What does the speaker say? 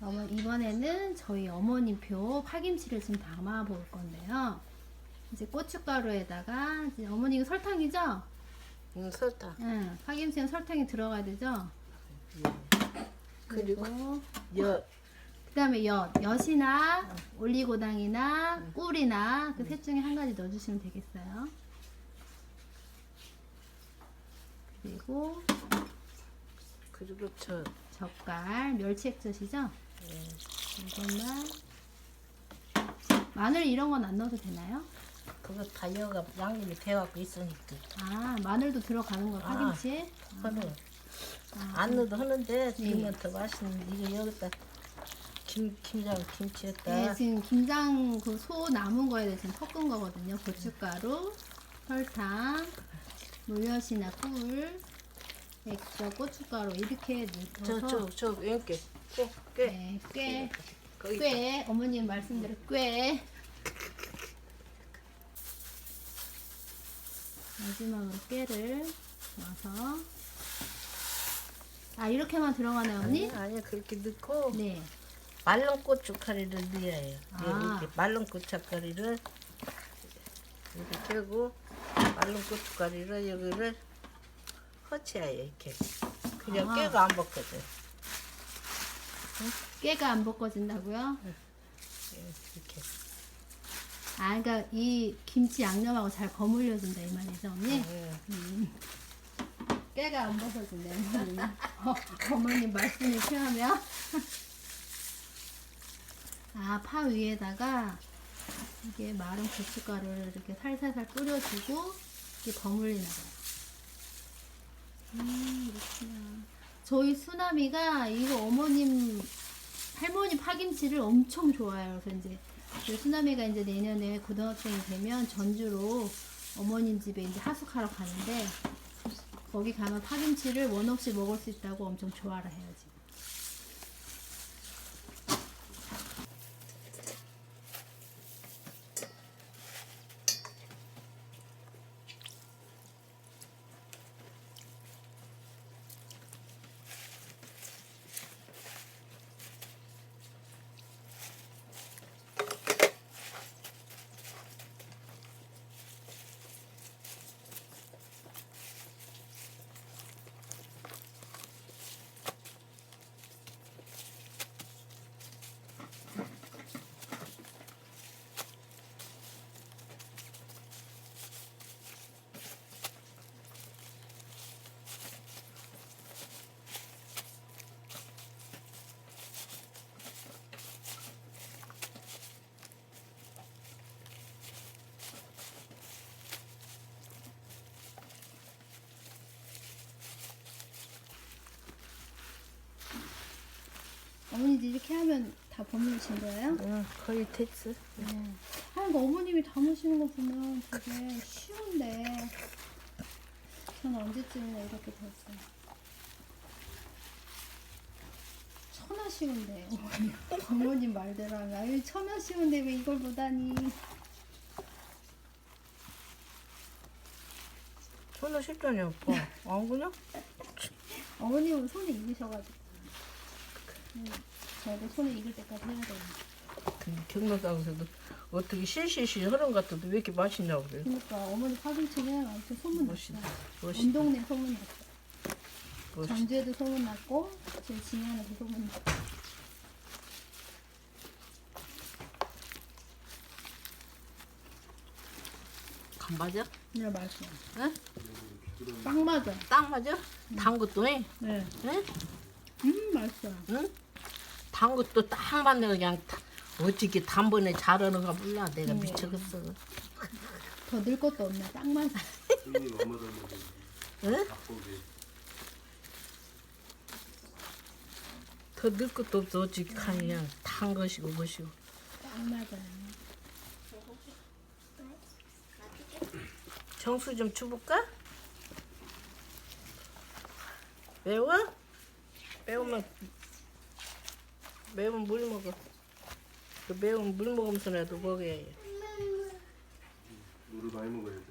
어머, 이번에는 저희 어머님표 파김치를 좀 담아 볼 건데요. 이제 고춧가루에다가 이제 어머니 이거 설탕이죠? 응, 설탕. 응, 파김치는 설탕이 들어가야 되죠? 그리고 그리고 여, 그다음에 엿, 엿이나 올리고당이나 꿀이나 그 셋 중에 한 가지 넣어주시면 되겠어요. 그리고 그리고 저, 젓갈, 멸치 액젓이죠? 예, 이것만 마늘 이런 건 안 넣어도 되나요? 그거 다 여가 양념이 돼갖고 있으니까. 아 마늘도 들어가는 거 아. 파김치에? 하는 아, 안 넣어도 하는데 그러면 더 맛있는 이거 여기다 김 김장 김치에다 네, 지금 김장 그 소 남은 거에 지금 섞은 거거든요. 고춧가루, 설탕, 물엿이나 꿀, 액젓, 고춧가루 이렇게 넣어서 저저저 왼께 꽤 네, 꽤, 거기 꽤 어머님 말씀대로 꽤 마지막으로 깨를 넣어서 아 이렇게만 들어가나요 언니? 아니 아니 그렇게 넣고 네. 말른 고춧가루를 넣어야 해요. 아. 이렇게 말른 고춧가루를 이렇게 떼고 말른 고춧가루를 여기를 허치야 해 이렇게. 그냥 아. 깨가 안 벗거든. 깨가 안 벗겨진다고요? 이렇게. 아, 그러니까 이 김치 양념하고 잘 버무려진다 이 말이죠, 언니? 예. 음. 깨가 안 벗어진다, 어머님. 어, 어머님 말씀을 피하면. 아, 파 위에다가 이게 마른 고춧가루를 이렇게 살살살 뿌려주고 이렇게 버무리나 봐요. 음, 그렇구나. 저희 수남이가 이거 어머님 할머니 파김치를 엄청 좋아해요. 그래서 이제 저희 수남이가 이제 내년에 고등학생이 되면 전주로 어머님 집에 이제 하숙하러 가는데 거기 가면 파김치를 원 없이 먹을 수 있다고 엄청 좋아를 해요 지금. 어머니 이렇게 하면 다 버무리신 거예요? 응, 거의 됐어. 네. 하는 거 어머님이 담으시는 거 보면 되게 쉬운데 저는 언제쯤이나 이렇게 됐어요. 천하 쉬운데 어머님, 어머님 말대로 하면 아유 천하 쉬운데 왜 이걸 못하니 손을 실전이 없고 안 그냥? 어머님은 손에 익으셔가지고 음, 저도 손에 익을 때까지 해야 돼요. 그 경로당에서도 어떻게 실실실 하는 것 같아도 왜 이렇게 맛있냐고 그래. 그러니까 어머니 파김치는 아무튼 소문 멋있다. 났어요. 멋있다. 온 동네 소문 났어요. 멋있다. 전주에도 소문 났고 제 진양에도 소문 났고 간 맞아? 네 맛있어요 응? 딱 맞아 딱 맞아? 단 것도 해? 네. 응? 음 맛있어요 응? 단 것도 딱 맞네. 그냥 다- 어떻게 단번에 잘하는가 몰라. 내가 음. 미쳐겠어. 더 늘 것도 없네. 딱 맞아 형님 엄마 닮은 응? 닭고기 더 넣을 것도 없어. 어떻게 그냥 단 것이고 뭐시고. 딱 맞아요. 정수 좀 주볼까? 매워? 매우면 매우면 물 먹어. 그 매운 물 먹으면서라도 먹어야 해 물을 많이 먹어야 돼